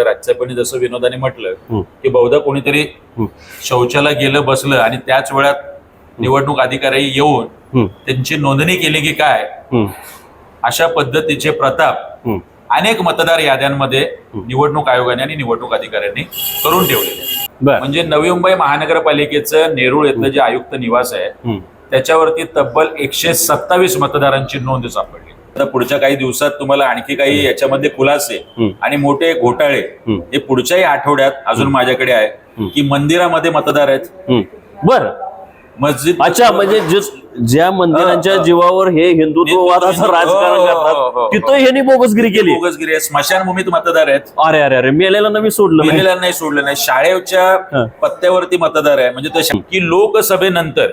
आहे राज्यसभेने जसं विनोदाने म्हटलं. की बहुधा कोणीतरी. शौचाला गेलं बसलं आणि त्याच वेळात निवडणूक अधिकारी येऊन त्यांची नोंदणी केली की काय अशा पद्धतीचे प्रताप. अनेक मतदार याद्यांमध्ये निवडणूक आयोगाने आणि निवडणूक अधिकाऱ्यांनी करून ठेवलेले. बर म्हणजे नवी मुंबई महानगरपालिकेचं नेरूळ इथलं जे आयुक्त निवास आहे त्याच्यावरती तब्बल एकशे सत्तावीस मतदारांची नोंद सापडली आता पुढच्या काही दिवसात तुम्हाला आणखी काही याच्यामध्ये खुलासे. आणि मोठे घोटाळे. हे पुढच्याही आठवड्यात अजून माझ्याकडे आहे की मंदिरामध्ये मतदार आहेत. बर मस्जिद अच्छा म्हणजे ज्या मंदिरांच्या. जीवावर हे हिंदुत्ववादाचं हिंदुत्व- राजकारण हो, हो, करतात हो. तिथं ह्यांनी बोगसगिरी केली बोगसगिरी आहे स्मशानभूमीत मतदार आहेत अरे अरे अरे मेलेला मी सोडलं नाही. मेलेल्या नाही सोडलं नाही. शाळेच्या पत्त्यावरती मतदार आहे म्हणजे तशा की लोकसभेनंतर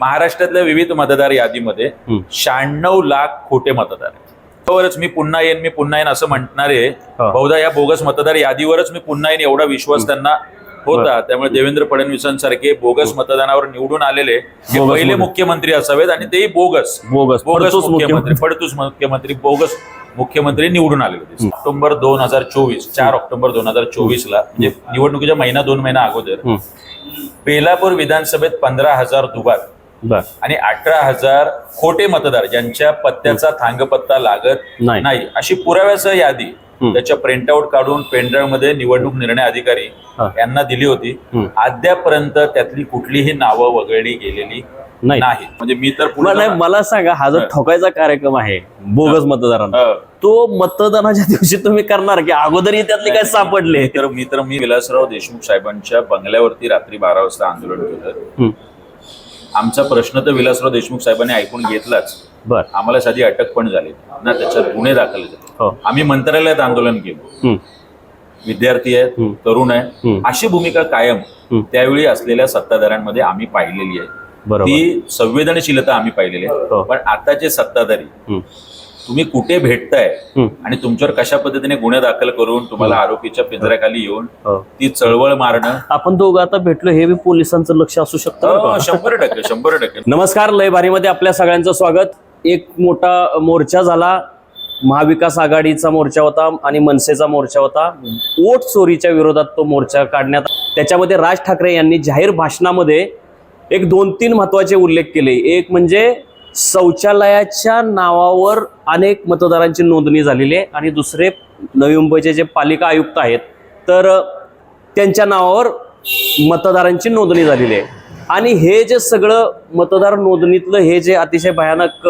महाराष्ट्रातल्या विविध मतदार यादीमध्ये. शहाण्णव लाख खोटे मतदार आहेत त्यावरच मी पुन्हा येईन मी पुन्हा येईन असं म्हणणारे हा. बहुधा या बोगस मतदार यादीवरच मी पुन्हा येईन एवढा विश्वास त्यांना होता. त्यामुळे देवेंद्र फडणवीसांसारखे बोगस मतदानावर निवडून आलेले हे पहिले. मुख्यमंत्री असावेत आणि तेही बोगस. बोगस. बोगस मुख्यमंत्री. फडतूस मुख्यमंत्री बोगस मुख्यमंत्री निवडून आलेले होते. ऑक्टोबर दोन हजार चोवीस चार ऑक्टोबर दोन हजार चोवीस ला म्हणजे निवडणुकीच्या महिना दोन महिना अगोदर बेलापूर विधानसभेत पंधरा हजार दुबार बर. आणि अठरा हजार खोटे मतदार ज्यांच्या पत्त्याचा थांगपत्ता लागत नाही. अशी पुराव्यासह यादी. त्याच्या प्रिंटआउट काढून पेनड्राईव्हमध्ये निवडणूक निर्णय अधिकारी. यांना दिली होती. अद्यापर्यंत त्यातली कुठलीही नावं वगळली गेलेली नाही. म्हणजे मी तर पुढे मला नाही, मला सांगा हा जो. ठोकायचा कार्यक्रम आहे बोगस मतदारांना. तो मतदानाच्या दिवशी तुम्ही करणार की अगोदर त्यातले काय सापडले? तर मी तर मी विलासराव देशमुख साहेबांच्या बंगल्यावरती रात्री बारा वाजता आंदोलन केलं. आमचा प्रश्न तर विलासराव देशमुख साहेबांनी ऐकून घेतलाच. बर. आम्हाला साधी अटक पण झाली. ना त्याच्यात गुन्हे दाखल झाले. हो. आम्ही मंत्रालयात आंदोलन केलं. विद्यार्थी आहेत. तरुण आहे हम्म. अशी भूमिका कायम. त्यावेळी असलेल्या सत्ताधाऱ्यांमध्ये आम्ही पाहिलेली आहे. ती संवेदनशीलता आम्ही पाहिलेली हो. आहे पण आताचे सत्ताधारी तुम्ही कुठे भेटताय आणि तुमच्यावर कशा पद्धतीने गुन्हे दाखल करून तुम्हाला आरोपीच्या पिंजऱ्याखाली येऊन हो. ती चळवळ मारणं? आपण दोघं आता भेटलो हे बी पोलिसांचं लक्ष असू शकतं हो? शंभर टक्के शंभर टक्के. नमस्कार लय भारीमध्ये आपल्या सगळ्यांचं स्वागत. एक मोठा मोर्चा झाला. महाविकास आघाडीचा मोर्चा होता आणि मनसेचा मोर्चा होता. वोट चोरीच्या विरोधात तो मोर्चा काढण्यात त्याच्यामध्ये राज ठाकरे यांनी जाहीर भाषणामध्ये एक दोन तीन महत्त्वाचे उल्लेख केले. एक म्हणजे शौचालयाच्या नावावर अनेक मतदारांची नोंदणी झालेली आहे आणि दुसरे नवी मुंबईचे जे पालिका आयुक्त आहेत तर त्यांच्या नावावर मतदारांची नोंदणी झालेली आहे. आणि हे जे सगळं मतदार नोंदणीतलं हे जे अतिशय भयानक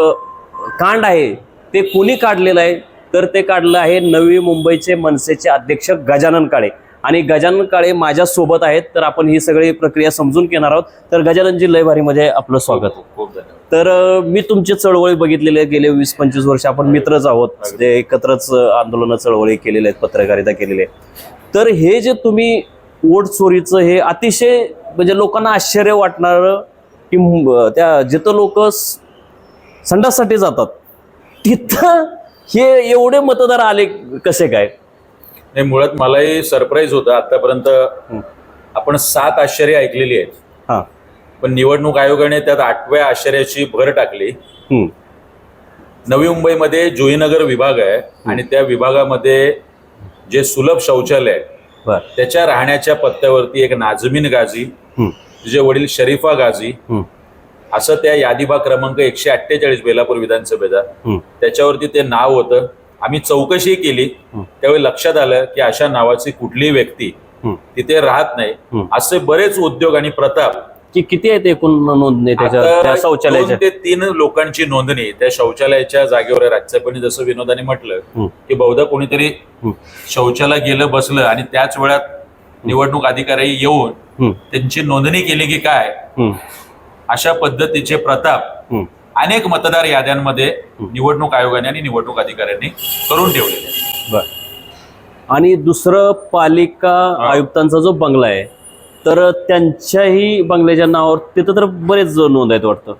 कांड आहे ते कोणी काढलेलं आहे? तर ते काढलं आहे नवी मुंबईचे मनसेचे अध्यक्ष गजानन काळे. आणि गजानन काळे माझ्या सोबत आहेत तर आपण ही सगळी प्रक्रिया समजून घेणार आहोत. तर गजाननजी लयभारीमध्ये आपलं स्वागत. तर मी तुमची चळवळी बघितलेली आहे. गेले वीस पंचवीस वर्ष आपण मित्रच आहोत. जे एकत्रच आंदोलन चळवळी केलेले आहेत पत्रकारिता केलेली आहे. तर हे जे तुम्ही वोट चोरीचं हे अतिशय म्हणजे लोकांना आश्चर्य वाटणार की त्या जिथं लोक संडाससाठी जातात तिथं हे एवढे मतदार आले कसे काय? नाही मुळात मलाही सरप्राईज होतं. आतापर्यंत आपण सात आश्चर्य ऐकलेली आहेत. हा. पण निवडणूक आयोगाने त्यात आठव्या आश्चर्याची भर टाकली. नवी मुंबईमध्ये जुईनगर विभाग आहे आणि त्या विभागामध्ये जे सुलभ शौचालय आहे, त्याच्या राहण्याच्या पत्त्यावरती एक नाझमीन गाझी. तुझे वडील शरीफा गाझी. असं त्या यादीबा क्रमांक एकशे अठ्ठेचाळीस बेलापूर विधानसभेचा. त्याच्यावरती ते नाव होतं आम्ही चौकशी केली. त्यावेळी लक्षात आलं की अशा नावाची कुठलीही व्यक्ती. तिथे राहत नाही. असे बरेच उद्योग आणि प्रताप की किती आहेत एकूण नोंदणी त्याच्या त्या शौचालयाच्या ते तीन लोकांची नोंदणी त्या शौचालयाच्या जागेवर आहे. राज्यसभेने जसं विनोदाने म्हटलं. की बहुधा कोणीतरी हम्म. शौचाला गेलं बसलं आणि त्याच वेळात निवडणूक अधिकारी येऊन. त्यांची नोंदणी केली की काय. अशा पद्धतीचे प्रताप. अनेक मतदार याद्यांमध्ये निवडणूक आयोगाने आणि निवडणूक अधिकाऱ्यांनी करून ठेवलेले. बर आणि दुसरं पालिका. आयुक्तांचा जो बंगला आहे तर त्यांच्याही बंगल्याच्या नावावर तिथं तर बरेच नोंद आहेत वाटतं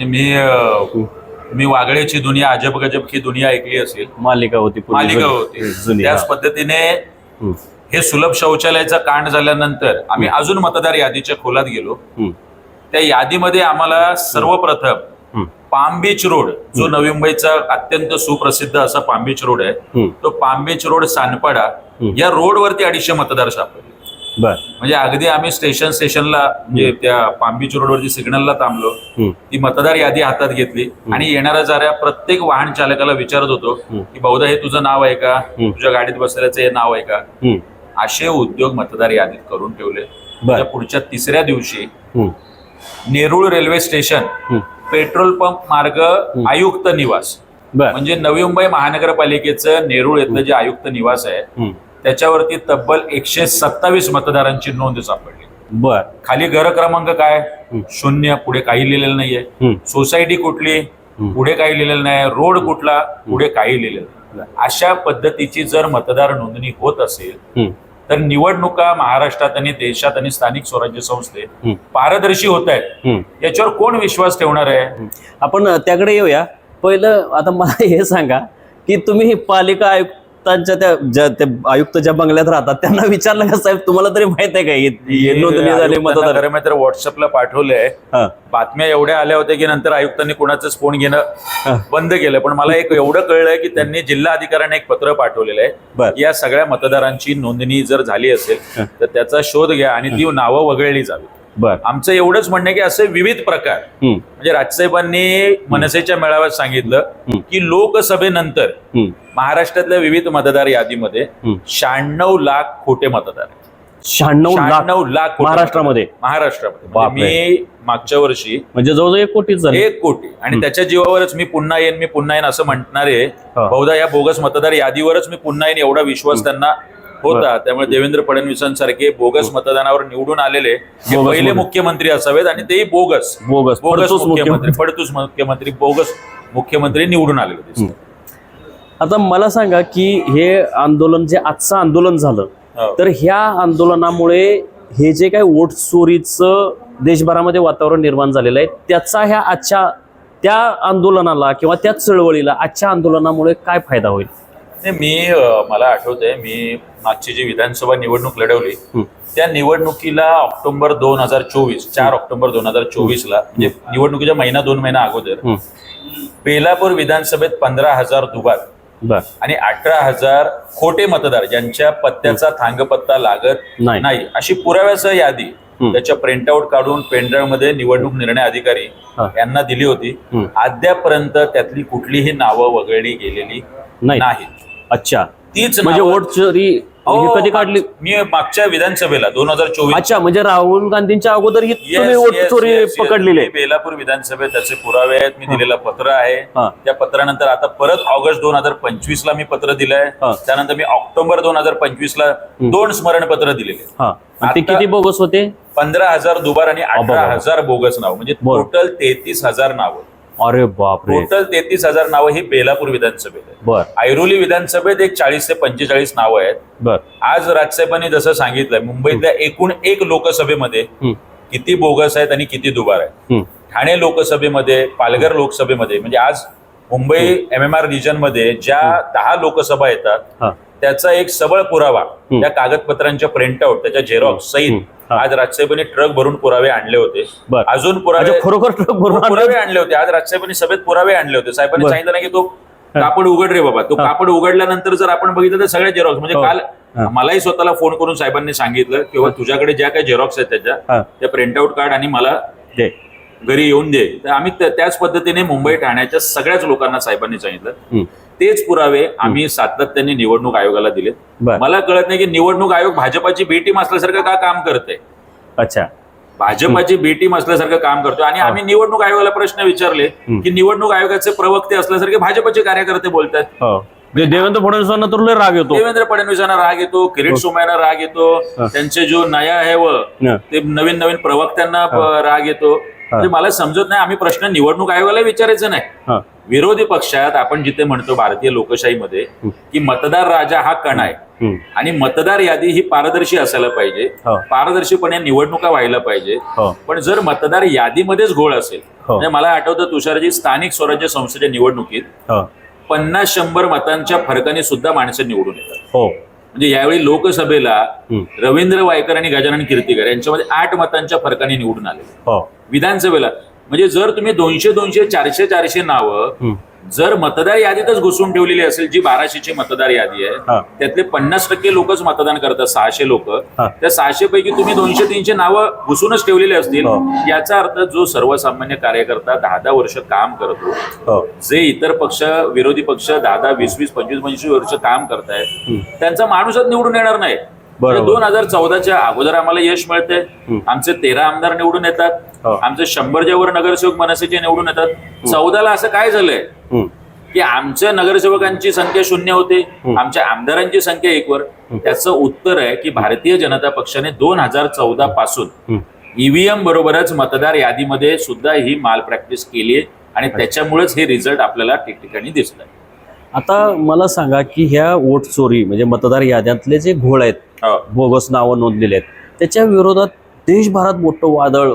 मी अं, मी वागळेची दुनिया अजब गजब की दुनिया ऐकली असेल मालिका होती पूर्वी मालिका जुनी. होती जुनी त्याच हा. पद्धतीने हम्म. हे सुलभ शौचालयाचा कांड झाल्यानंतर आम्ही अजून मतदार यादीच्या खोलात गेलो हम्म. त्या यादीमध्ये आम्हाला सर्वप्रथम हम्म. पाम बीच रोड जो नवी मुंबईचा अत्यंत सुप्रसिद्ध असा पाम बीच रोड आहे हम्म. तो पाम बीच रोड सानपाडा या रोडवरती अडीचशे मतदार सापडले बर. म्हणजे अगदी आम्ही स्टेशन स्टेशनला म्हणजे त्या पाम बीच रोडवरती सिग्नलला थांबलो. ती मतदार यादी हातात घेतली. आणि येणाऱ्या जाऱ्या प्रत्येक वाहन चालकाला विचारत होतो की बहुधा हे तुझं नाव आहे का? तुझ्या गाडीत बसलेल्याचं हे नाव आहे का. असे उद्योग मतदार यादीत करून ठेवले. पुढच्या तिसऱ्या दिवशी. Nerul railway station. Petrol pump मार्ग आयुक्त निवास. म्हणजे नवी मुंबई महानगरपालिकेचं नेरूळ इथलं जे आयुक्त निवास आहे. त्याच्यावरती तब्बल एकशे सत्तावीस मतदारांची नोंद सापडली. बर. खाली घर क्रमांक काय? शून्य पुढे काही लिहिलेलं नाहीये. सोसायटी कुठली? पुढे काही लिहिलेलं नाही रोड कुठला? पुढे काही लिहिलेलं नाही अशा पद्धतीची जर मतदार नोंदणी होत असेल. तर निवडणुका महाराष्ट्रात आणि देशात आणि स्थानिक स्वराज्य संस्थेत. पारदर्शी होत आहेत. याच्यावर कोण विश्वास ठेवणार आहे? आपण त्याकडे येऊया. पहिलं आता मला हे सांगा की तुम्ही पालिका आयुक्तांच्या त्या ज्या त्या आयुक्त ज्या बंगल्यात राहतात त्यांना विचारलं का साहेब तुम्हाला तरी माहीत आहे का? हे- हे नोंदणी झाली मतदार खरं माहिती व्हॉट्सअपला पाठवलंय. हा. बातम्या एवढ्या आल्या होत्या की नंतर आयुक्तांनी कुणाचंच फोन घेणं बंद केलं. पण मला एक एवढं कळलंय की त्यांनी जिल्हा अधिकाऱ्यांना एक पत्र पाठवलेलं बर. आहे या सगळ्या मतदारांची नोंदणी जर झाली असेल तर त्याचा शोध घ्या आणि ती नावं वगळली जावी बर आमचं एवढंच म्हणणं की असे विविध प्रकार. म्हणजे राजसाहेबांनी मनसेच्या मेळाव्यात सांगितलं की लोकसभेनंतर. महाराष्ट्रातल्या विविध मतदार यादीमध्ये. शहाण्णव लाख खोटे मतदार आहेत. शहाण्णव लाख शहाण्णव लाख महाराष्ट्रामध्ये? महाराष्ट्रामध्ये. म्हणजे मी मागच्या वर्षी म्हणजे जवळजवळ एक झाले एक कोटी आणि त्याच्या जीवावरच मी पुन्हा येईन मी पुन्हा येईन असं म्हणणारे. बहुधा या बोगस मतदार यादीवरच मी पुन्हा येईन एवढा विश्वास त्यांना होता. त्यामुळे देवेंद्र फडणवीसांसारखे बोगस मतदानावर निवडून आलेले हे पहिले. मुख्यमंत्री असावेत आणि तेही बोगस. बोगस. बोगस मुख्यमंत्री. फडतूस मुख्यमंत्री बोगस मुख्यमंत्री निवडून आलेले. आता मला सांगा की हे आंदोलन जे आजचं आंदोलन झालं हो. तर ह्या आंदोलनामुळे हे जे काही वोट चोरीचं देशभरामध्ये वातावरण निर्माण झालेलं आहे त्याचा ह्या आजच्या त्या आंदोलनाला किंवा त्या चळवळीला आजच्या आंदोलनामुळे काय फायदा होईल? मी मला आठवतंय मी मागची जी विधानसभा निवडणूक लढवली. त्या निवडणुकीला ऑक्टोबर दोन हजार चोवीस चार ऑक्टोबर दोन हजार चोवीस ला म्हणजे निवडणुकीच्या महिना दोन महिना अगोदर. बेलापूर विधानसभेत पंधरा हजार दुबार बर आणि अठरा हजार खोटे मतदार ज्यांच्या पत्त्याचा थांगपत्ता लागत नाही. अशी पुराव्यासह यादी. त्याच्या प्रिंटआउट काढून पेनड्राईव्हमध्ये निवडणूक निर्णय अधिकारी. यांना दिली होती. अद्यापर्यंत त्यातली कुठलीही नावं वगळली गेलेली नाही अच्छा तीच म्हणजे वोट चोरी ही कधी काढली? मी मागच्या विधानसभेला दोन हजार चोवीस अच्छा म्हणजे राहुल गांधींच्या अगोदर ही तुम्ही वोट चोरी पकडलेली. आहे बेलापूर विधानसभेत त्याचे पुरावे आहेत मी दिलेलं पत्र आहे. त्या पत्रानंतर आता परत ऑगस्ट दोन हजार पंचवीस ला मी पत्र दिलंय. त्यानंतर मी ऑक्टोबर दोन हजार पंचवीस ला दोन स्मरणपत्र दिलेले. ते किती बोगस होते? पंधरा हजार दुबार आणि अठरा. हजार बोगस नाव. म्हणजे. टोटल तेहतीस हजार नावं. अरे बापरे. टोटल तेहतीस हजार नावं ही बेलापूर विधानसभेत आहेत. बर. ऐरोली विधानसभेत एक चाळीस ते पंचेचाळीस नावं आहेत. बर. आज राजसाहेबांनी जसं सांगितलंय मुंबईतल्या एकूण एक लोकसभेमध्ये. किती बोगस आहेत आणि किती दुबार आहेत. हं. ठाणे लोकसभेमध्ये पालघर लोकसभेमध्ये म्हणजे आज मुंबई एम एम आर रिजनमध्ये ज्या दहा लोकसभा येतात हा त्याचा एक सबळ पुरावा त्या कागदपत्रांच्या प्रिंटआउट त्याच्या झेरॉक्स सहित हं. हा. आज राजसाहेबांनी ट्रक भरून पुरावे आणले होते. अजून पुरावे अच्छा खरोखर ट्रक भरून आणलं? पुरावे आणले होते आज राजसाहेबांनी सभेत पुरावे आणले होते साहेबांनी. सांगितलं ना की तो कापड उघड रे बाबा तो कापड उघडल्यानंतर जर आपण बघितलं तर सगळ्या झेरॉक्स म्हणजे हो. काल हा. मलाही स्वतःला फोन करून साहेबांनी सांगितलं किंवा तुझ्याकडे ज्या काही झेरॉक्स आहेत त्याच्या हा. त्या प्रिंटआउट काढ आणि मला दे. घरी येऊन दे. तर आम्ही त्या- त्याच पद्धतीने मुंबई ठाण्याच्या सगळ्याच लोकांना साहेबांनी सांगितलं. हं. तेच पुरावे आम्ही सातत्याने निवडणूक आयोगाला दिले बर. मला कळत नाही की निवडणूक आयोग भाजपाची बी टीम असल्यासारखं का काम करते अच्छा. भाजपाची बी टीम असल्यासारखं काम करतो आणि आम्ही निवडणूक आयोगाला प्रश्न विचारले की निवडणूक आयोगाचे प्रवक्ते असल्यासारखे भाजपचे कार्यकर्ते बोलतात. हो. म्हणजे देवेंद्र फडणवीसांना तर लय राग येतो. देवेंद्र फडणवीसांना राग येतो किरीट सोमय्यांना राग येतो त्यांचे जो नया आहे व हं. ते नवीन नवीन प्रवक्त्यांना राग येतो. म्हणजे मला समजत नाही आम्ही प्रश्न निवडणूक आयोगाला विचारायचं नाही. विरोधी पक्षात आपण जिथे म्हणतो भारतीय लोकशाहीमध्ये की मतदार राजा हा कण आहे. आणि मतदार यादी ही पारदर्शी असायला पाहिजे. पारदर्शीपणे निवडणुका व्हायला पाहिजे. पण जर मतदार यादीमध्येच घोळ असेल. म्हणजे मला आठवतं तुषारजी स्थानिक स्वराज्य संस्थेच्या निवडणुकीत पन्नास शंभर मतांच्या फरकाने सुद्धा माणसं निवडून येतात. हो. म्हणजे यावेळी लोकसभेला. रवींद्र वायकर आणि गजानन कीर्तीकर यांच्यामध्ये आठ मतांच्या फरकाने निवडून आले हो विधानसभेला म्हणजे जर तुम्ही दोनशे दोनशे चारशे चारशे नावं. जर मतदार यादीतच घुसून ठेवलेली असेल जी बाराशेची मतदार यादी आहे. त्यातले पन्नास टक्के लोकच मतदान करतात सहाशे लोक. त्या सहाशे पैकी तुम्ही दोनशे तीनशे नावं घुसूनच ठेवलेली असतील हो. याचा अर्थ जो सर्वसामान्य कार्यकर्ता दहा दहा वर्ष काम करतो हो जे इतर पक्ष विरोधी पक्ष दहा दहा वीस वीस पंचवीस पंचवीस वर्ष काम करतायत त्यांचा माणूसच निवडून येणार नाही. दोन हजार चौदाच्या अगोदर आम्हाला यश मिळतंय. हम्म. आमचे तेरा आमदार निवडून येतात. हो. आमचे शंभरच्या वर नगरसेवक मनसेचे निवडून येतात. चौदाला असं काय झालंय. की आमच्या नगरसेवकांची संख्या शून्य होते. आमच्या आमदारांची संख्या एक वर. त्याचं उत्तर आहे की भारतीय जनता पक्षाने दोन हजार चौदा पासून. ईव्हीएम बरोबरच मतदार यादीमध्ये सुद्धा ही माल प्रॅक्टिस केली आहे आणि त्याच्यामुळेच हे रिझल्ट आपल्याला ठिकठिकाणी दिसत आहे आता मला सांगा की ह्या वोट चोरी म्हणजे मतदार याद्यातले जे घोळ आहेत हो. बोगस नावं नोंदलेले आहेत त्याच्या विरोधात देशभरात मोठं वादळ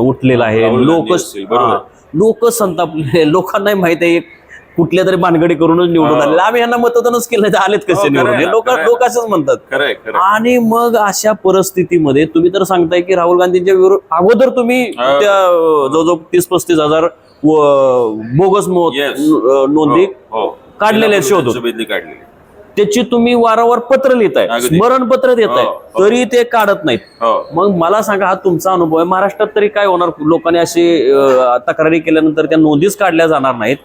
उठलेलं आहे लोक. लोक संतापले लोकांनाही माहीत आहे कुठल्या तरी भानगडी करूनच निवडून हो. आले आम्ही यांना मतदानच केलं तर आलेत कसे निवडून हे ना, लोक. लोक असंच म्हणतात आणि मग अशा परिस्थितीमध्ये तुम्ही तर सांगताय की राहुल गांधींच्या विरोध अगोदर तुम्ही. त्या जवळजवळ तीस पस्तीस हजार बोगस नोंदी हो काढलेल्या आहेत शोधून. काढलेली. त्याची तुम्ही वारंवार पत्र लिहिताय अगदी. स्मरणपत्र देताय हो, हो. तरी ते काढत नाहीत. हो. मग मला सांगा हा तुमचा अनुभव आहे. महाराष्ट्रात तरी काय होणार? लोकांनी अशी तक्रारी केल्यानंतर त्या नोंदीच काढल्या जाणार नाहीत.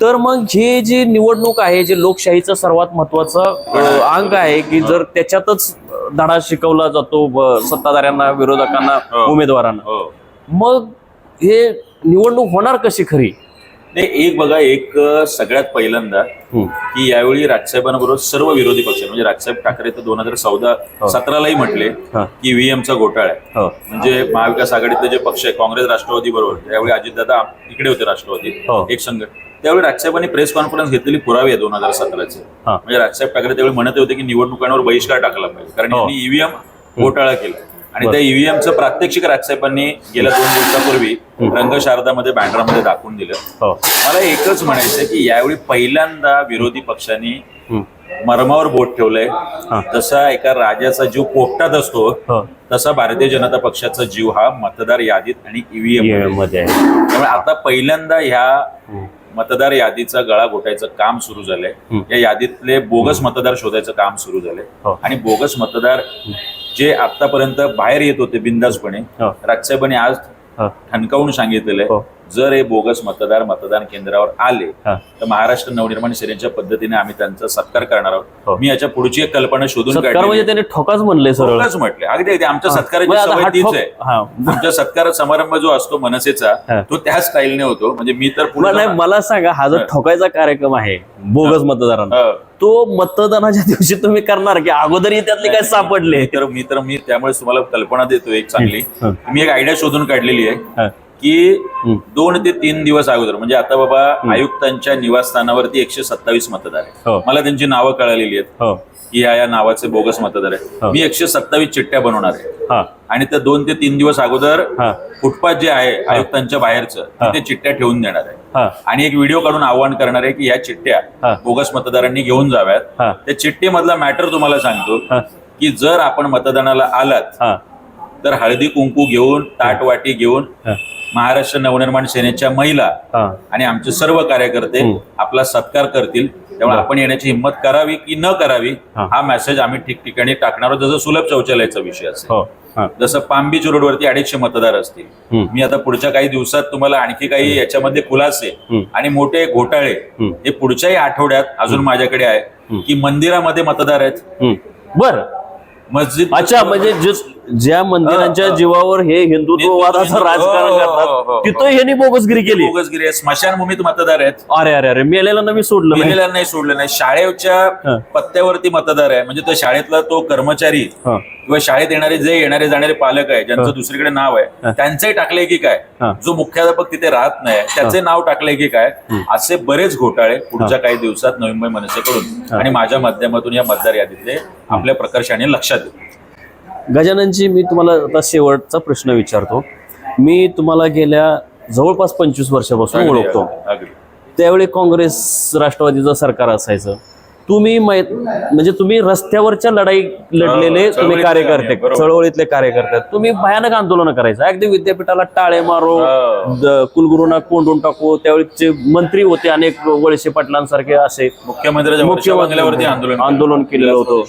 तर मग हे जी निवडणूक आहे जे लोकशाहीचं सर्वात महत्वाचं अंग आहे की जर त्याच्यातच धडा शिकवला जातो सत्ताधाऱ्यांना विरोधकांना हो. उमेदवारांना. हो. मग हे निवडणूक होणार कशी खरी नाही एक बघा एक सगळ्यात पहिल्यांदा. की यावेळी राजसाहेबांबरोबर सर्व विरोधी पक्ष म्हणजे राजसाहेब ठाकरे तर दोन हजार चौदा सतरालाही म्हटले हा. की ईव्हीएमचा घोटाळा आहे हो म्हणजे महाविकास आघाडीतले जे पक्ष आहे काँग्रेस राष्ट्रवादी बरोबर त्यावेळी अजितदादा इकडे होते राष्ट्रवादी हो. एक संघ त्यावेळी राजसाहेबांनी प्रेस कॉन्फरन्स घेतलेली पुरावे आहे दोन हजार सतराचे हा. म्हणजे राजसाहेब ठाकरे त्यावेळी म्हणत होते की निवडणुकांवर बहिष्कार टाकला पाहिजे कारण हो. ईव्हीएम घोटाळा केला आणि त्या ईव्हीएमचं प्रात्यक्षिक राजसाहेबांनी गेल्या दोन दिवसापूर्वी रंगशारदामध्ये बँड्रामध्ये दाखवून दिलं. हो. मला एकच म्हणायचं की यावेळी पहिल्यांदा विरोधी पक्षांनी. मर्मावर बोट ठेवलंय. जसा एका राजाचा जीव पोपटात असतो हो. तसा भारतीय जनता पक्षाचा जीव हा मतदार यादीत आणि ईव्हीएम EVM मध्ये. आहे. त्यामुळे आता पहिल्यांदा ह्या मतदार यादीचा गळा घोटायचं काम सुरू झालंय. या यादीतले बोगस मतदार शोधायचं काम सुरू झालंय. हो. आणि बोगस मतदार जे आतापर्यंत बाहेर येत होते बिंदासपणे हो. राजसाहेबांनी आज हो ठणकावून सांगितलेलं हो. आहे जर हे बोगस मतदार मतदान केंद्रावर आले हा. तर महाराष्ट्र नवनिर्माण सेनेच्या पद्धतीने आम्ही त्यांचा सत्कार करणार हो. आहोत मी याच्या पुढची एक कल्पना शोधून सत्कार काढली म्हणजे त्याने ठोकाच म्हणले सरळ ठोकच म्हटले अगदी अगदी आमच्या हा. सत्काराची म्हणजे आता सवय हा तीच ठोक- आहे हा. आमच्या सत्कार समारंभ जो असतो मनसेचा हा. तो त्या स्टाईलने होतो म्हणजे मी तर पुढे मला जाऊन- मला सांगा हा जो हा. ठोकायचा कार्यक्रम आहे बोगस मतदारांना हो. तो मतदानाच्या दिवशी तुम्ही करणार की अगोदर त्यातले काय सापडले मी तर मी तर मी त्यामुळे तुम्हाला कल्पना देतो एक चांगली हं. मी एक आयडिया शोधून काढलेली आहे हा. की हं. दोन ते तीन दिवस अगोदर म्हणजे आता बाबा आयुक्तांच्या निवासस्थानावरती एकशे सत्तावीस मतदार हो. आहेत मला त्यांची नावं कळलेली आहेत हो. की या या नावाचे बोगस मतदार हो. आहेत मी एकशे सत्तावीस चिठ्ठ्या बनवणार आहे. हा. आणि त्या दोन ते तीन दिवस अगोदर हा. फुटपाथ जे आहे आयुक्तांच्या बाहेरचं तिथे चिठ्ठ्या ठेवून देणार आहे. हा. आणि एक व्हिडिओ काढून आवाहन करणार आहे की या चिठ्ठ्या हा. बोगस मतदारांनी घेऊन जाव्यात. हा. त्या चिठ्ठीमधला मॅटर तुम्हाला सांगतो हा. की जर आपण मतदानाला आलात हा. तर हळदी कुंकू घेऊन ताटवाटी घेऊन. महाराष्ट्र नवनिर्माण सेनेच्या महिला आणि आमचे सर्व कार्यकर्ते. आपला सत्कार करतील त्यामुळे आपण येण्याची हिंमत करावी की न करावी हा. मेसेज आम्ही ठिकठिकाणी टाकणार आहोत जसं सुलभ शौचालयाचा विषय असेल हो जसं पाम बीच रोडवरती अडीचशे मतदार असतील. मी आता पुढच्या काही दिवसात तुम्हाला आणखी काही याच्यामध्ये खुलासे. आणि मोठे घोटाळे. हे पुढच्याही आठवड्यात अजून माझ्याकडे आहे की मंदिरामध्ये मतदार आहेत. बर मस्जिद अच्छा म्हणजे ज्या मंदिरांच्या. जीवावर हे हिंदुत्ववादाचं हिंदुत्व- राजकारण हो, हो, करतात हो. तिथं ह्यांनी बोगसगिरी केली. बोगसगिरी आहे. स्मशानभूमीत मतदार आहेत. अरे अरे अरे मेलेला मी सोडलं नाही. गेलेल्या नाही सोडलं नाही. शाळेच्या. पत्त्यावरती मतदार आहे. म्हणजे तो शाळेतला तो कर्मचारी. किंवा शाळेत येणारे जे येणारे जाणारे पालक आहे ज्यांचं दुसरीकडे नाव आहे त्यांचंही टाकलंय की काय. जो मुख्याध्यापक तिथे राहत नाही त्याचे नाव टाकलंय की काय? असे बरेच घोटाळे पुढच्या काही दिवसात नवी मुंबई मनसेकडून आणि माझ्या माध्यमातून या मतदार यादीतले आपल्या प्रकर्षाने लक्षात येतील. गजाननजी मी तुम्हाला आता शेवटचा प्रश्न विचारतो. मी तुम्हाला गेल्या जवळपास पंचवीस वर्षापासून ओळखतो. त्यावेळी काँग्रेस राष्ट्रवादीचं सरकार असायचं. तुम्ही म्हणजे तुम्ही रस्त्यावरच्या लढाई लढलेले तुम्ही कार्यकर्ते. चळवळीतले कार्यकर्ते. तुम्ही भयानक आंदोलन करायचं. अगदी विद्यापीठाला टाळे मारो कुलगुरूंना कोंडून टाकू. त्यावेळीचे मंत्री होते अनेक वळसे पाटलांसारखे असे मुख्यमंत्र्याच्या आंदोलन आंदोलन केलेलं होतं.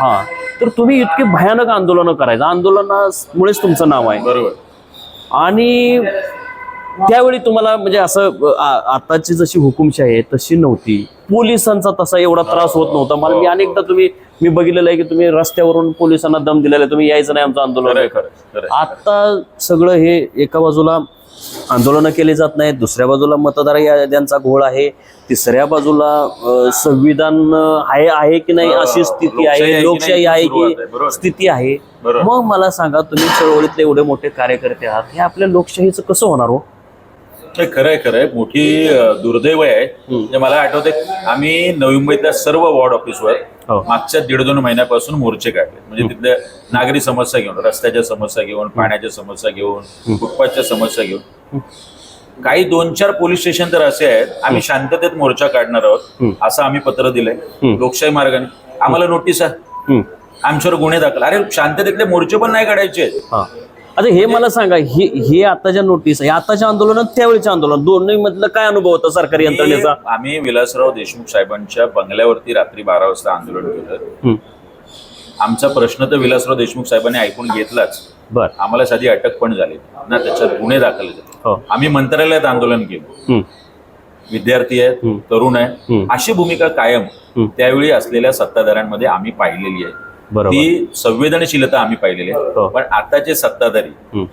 हा. तर तुम्ही इतके भयानक आंदोलन करायचं. आंदोलनामुळेच तुमचं नाव आहे. बरोबर. आणि त्यावेळी तुम्हाला म्हणजे असं आताची जशी हुकुमशाही आहे तशी नव्हती. पोलिसांचा तसा एवढा त्रास होत नव्हता. मला मी अनेकदा तुम्ही मी बघितलेलं आहे की तुम्ही रस्त्यावरून पोलिसांना दम दिलेला आहे. तुम्ही यायचं नाही आमचं आंदोलन. आता सगळं हे एका बाजूला आंदोलनं केली जात नाहीत. दुसऱ्या बाजूला मतदार याद्यांचा घोळ आहे. तिसऱ्या बाजूला संविधान आहे आहे की नाही अशी स्थिती आहे. लोकशाही आहे की. स्थिती आहे. मग मला सांगा तुम्ही चळवळीतले एवढे मोठे कार्यकर्ते आहात. हे आपल्या लोकशाहीचं कसं होणार हे? खरंय खरंय. मोठी दुर्दैव आहे. म्हणजे मला आठवते आम्ही नवी मुंबईतल्या सर्व वॉर्ड ऑफिसवर हो. मागच्या दीड दोन महिन्यापासून मोर्चे काढले म्हणजे तिथल्या नागरी समस्या घेऊन रस्त्याच्या समस्या घेऊन पाण्याच्या समस्या घेऊन फुटपाथच्या समस्या घेऊन. काही दोन चार पोलीस स्टेशन तर असे आहेत आम्ही शांततेत मोर्चा काढणार आहोत असं आम्ही पत्र दिलंय. लोकशाही मार्गाने. आम्हाला नोटीस आहे. आमच्यावर गुन्हे दाखल. अरे शांततेतले मोर्चे पण नाही काढायचे. आता हे मला सांगा हे हे आताच्या नोटीस आहे आताच्या आंदोलनात त्यावेळीच्या आंदोलन दोन्ही मधलं काय अनुभव होता सरकारी यंत्रणेचा? आम्ही विलासराव देशमुख साहेबांच्या बंगल्यावरती रात्री बारा वाजता आंदोलन केलं. आमचा प्रश्न तर विलासराव देशमुख साहेबांनी ऐकून घेतलाच. बर. आम्हाला साधी अटक पण झाली. ना त्याच्यात गुन्हे दाखल झाले. हो. आम्ही मंत्रालयात आंदोलन केलं. विद्यार्थी आहे तरुण आहे हम्म. अशी भूमिका कायम. त्यावेळी असलेल्या सत्ताधाऱ्यांमध्ये आम्ही पाहिलेली आहे. ती संवेदनशीलता आम्ही पाहिलेली हो. आहे पण आताचे सत्ताधारी हम्म.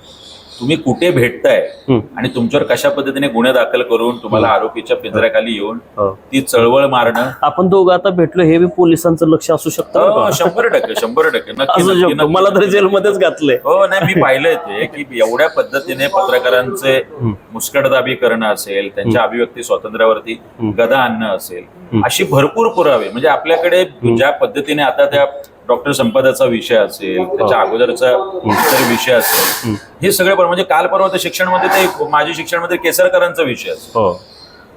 तुम्ही कुठे भेटताय. आणि तुमच्यावर कशा पद्धतीने गुन्हे दाखल करून तुम्हाला आरोपीच्या पिंजऱ्याखाली येऊन हो. ती चळवळ मारणं? आपण दोघं आता भेटलो हे बी पोलिसांचं लक्ष असू शकतं हो? शंभर टक्के शंभर टक्के. नक्की मला तर. जेलमध्येच घातलंय. हो नाही मी पाहिलंय ते की एवढ्या पद्धतीने पत्रकारांचे मुस्कटदाबी करणं असेल त्यांच्या अभिव्यक्ती स्वातंत्र्यावरती गदा आणणं असेल अशी भरपूर पुरावे. म्हणजे आपल्याकडे ज्या पद्धतीने आता त्या डॉक्टर संपदाचा विषय असेल त्याच्या अगोदरचा इतर विषय असेल हे सगळे बरं म्हणजे काल परवा तर शिक्षणमध्ये ते माझी शिक्षणमध्ये केसरकरांचा विषय असेल. हो.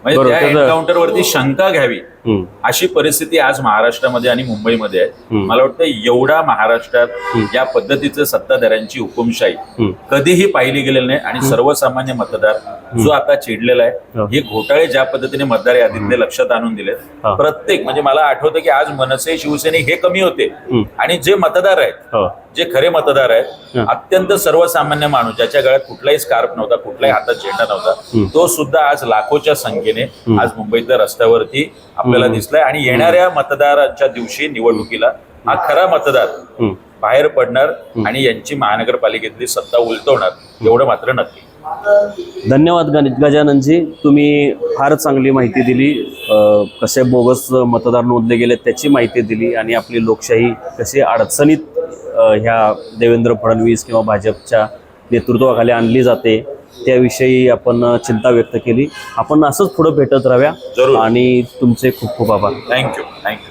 म्हणजे त्या एन्काउंटरवरती शंका घ्यावी. अशी परिस्थिती आज महाराष्ट्रामध्ये आणि मुंबईमध्ये आहे. मला वाटतं एवढा महाराष्ट्रात या पद्धतीचं सत्ताधाऱ्यांची हुकुमशाही. कधीही पाहिली गेलेली नाही आणि सर्वसामान्य मतदार जो आता चिडलेला आहे हो. घोटाळे ज्या पद्धतीने मतदार यादीतले लक्षात आणून दिलेत हा. प्रत्येक म्हणजे मला आठवतं की आज मनसे शिवसैनिक हे कमी होते. आणि जे मतदार आहेत जे खरे मतदार आहेत. अत्यंत सर्वसामान्य माणूस ज्याच्या गळ्यात कुठलाही स्कार्फ नव्हता कुठलाही हातात झेंडा नव्हता तो सुद्धा आज लाखोच्या संख्येने आज मुंबईतल्या रस्त्यावरती आपल्याला दिसलाय. आणि येणाऱ्या मतदाराच्या दिवशी निवडणुकीला हा खरा मतदार. बाहेर पडणार आणि यांची महानगरपालिकेतली सत्ता उलटवणार एवढं मात्र नक्की. धन्यवाद गजाननजी. तुम्ही फार चांगली माहिती दिली. कसे बोगस मतदार नोंदले गेले त्याची माहिती दिली आणि आपली लोकशाही कशी अडचणीत ह्या देवेंद्र फडणवीस किंवा भाजपच्या नेतृत्वाखाली आणली जाते त्याविषयी आपण चिंता व्यक्त केली. आपण असंच पुढे भेटत जरूर. आणि तुमचे खूप खूप आभार. Thank you thank you